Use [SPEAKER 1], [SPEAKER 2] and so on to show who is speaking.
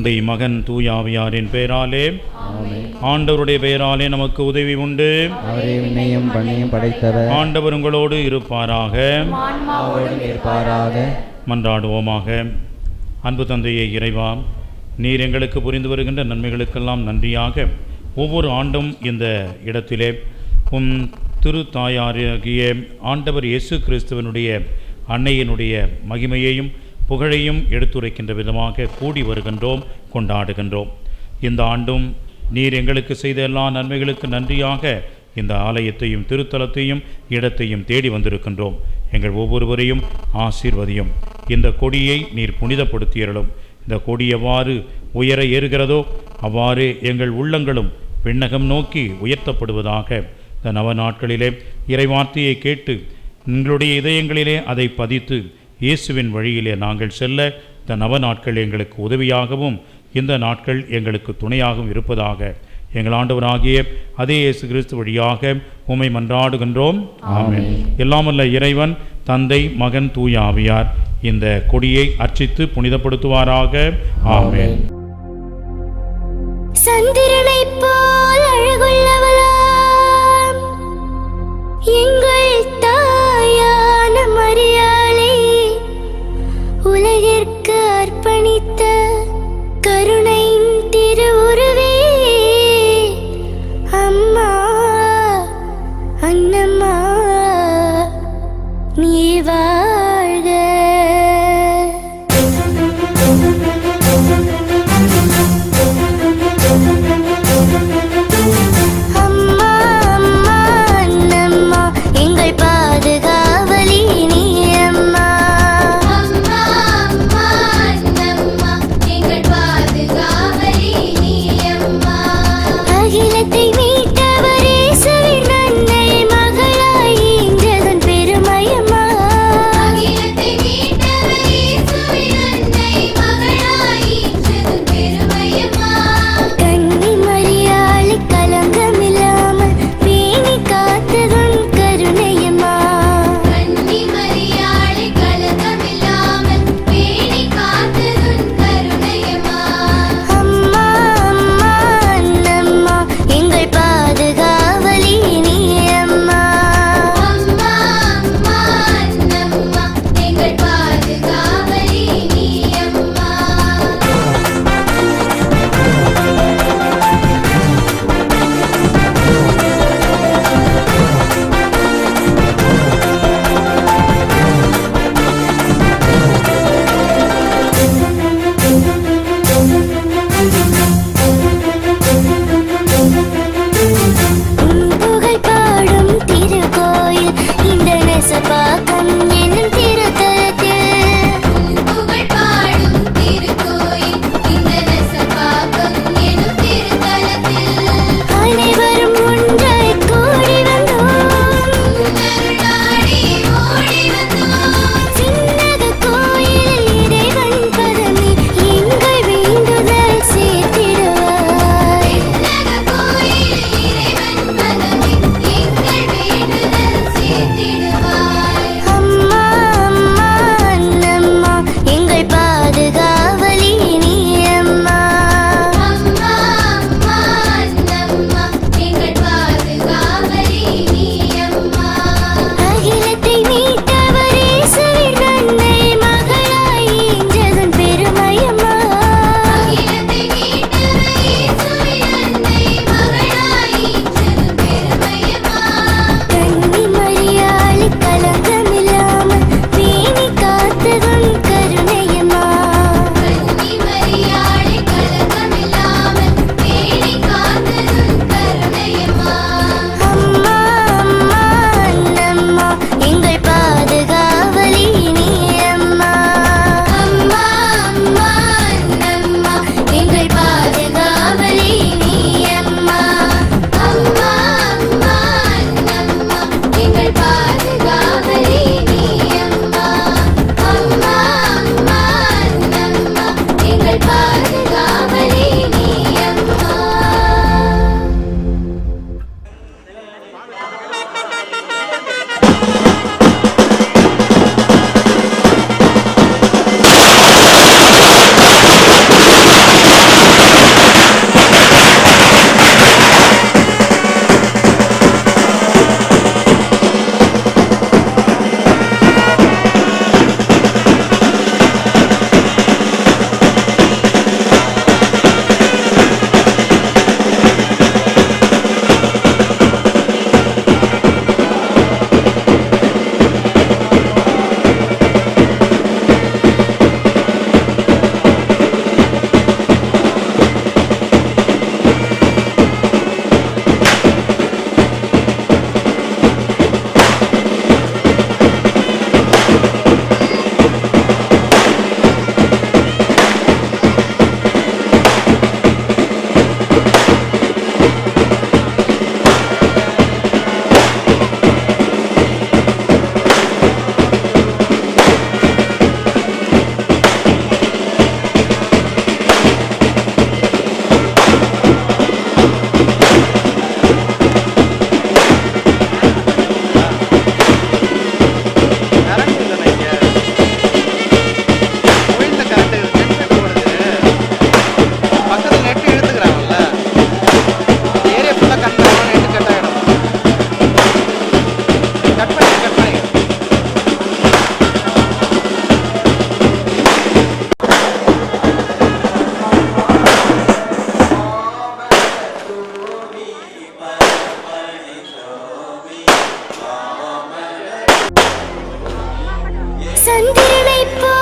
[SPEAKER 1] தந்தை மகன் தூயாவியாரின் பெயராலே ஆண்டவருடைய பெயராலே நமக்கு உதவி உண்டு.
[SPEAKER 2] அவரே விண்ணையும் பண்ணியும் படைத்தவர்.
[SPEAKER 1] ஆண்டவர் உங்களோடு இருப்பாராக.
[SPEAKER 2] இருப்பாராக.
[SPEAKER 1] மன்றாடுவோமாக. அன்பு தந்தையே இறைவா நீர் எங்களுக்கு புரிந்து வருகின்ற நன்மைகளுக்கெல்லாம் நன்றியாக ஒவ்வொரு ஆண்டும் இந்த இடத்திலே உம் திருத்தாயாராகிய ஆண்டவர் இயேசு கிறிஸ்துவனுடைய அன்னையினுடைய மகிமையையும் புகழையும் எடுத்துரைக்கின்ற விதமாக கூடி வருகின்றோம் கொண்டாடுகின்றோம். இந்த ஆண்டும் நீர் எங்களுக்கு செய்த எல்லா நன்மைகளுக்கு நன்றியாக இந்த ஆலயத்தையும் திருத்தலத்தையும் இடத்தையும் தேடி வந்திருக்கின்றோம். எங்கள் ஒவ்வொருவரையும் ஆசீர்வதியும். இந்த கொடியை நீர் புனிதப்படுத்தியருளும். இந்த கொடி எவ்வாறு உயர ஏறுகிறதோ அவ்வாறு எங்கள் உள்ளங்களும் விண்ணகம் நோக்கி உயர்த்தப்படுவதாக இந்த நவ நாட்களிலே இறைவார்த்தையை கேட்டு எங்களுடைய இதயங்களிலே அதை பதித்து இயேசுவின் வழியிலே நாங்கள் செல்ல இந்த நவ நாட்கள் எங்களுக்கு உதவியாகவும் இந்த நாட்கள் எங்களுக்கு துணையாகவும் இருப்பதாக எங்கள் ஆண்டவராகிய அதே இயேசு கிறிஸ்து வழியாக உம்மை மன்றாடுகின்றோம். ஆமென். எல்லாமல்ல இறைவன் தந்தை மகன் தூய ஆவியார் இந்த கொடியை அர்ச்சித்து புனிதப்படுத்துவாராக. ஆமென்.
[SPEAKER 3] சந்திரனைப் போல் அழகுள்ளவளாம். எங்கள் சந்திரனை போ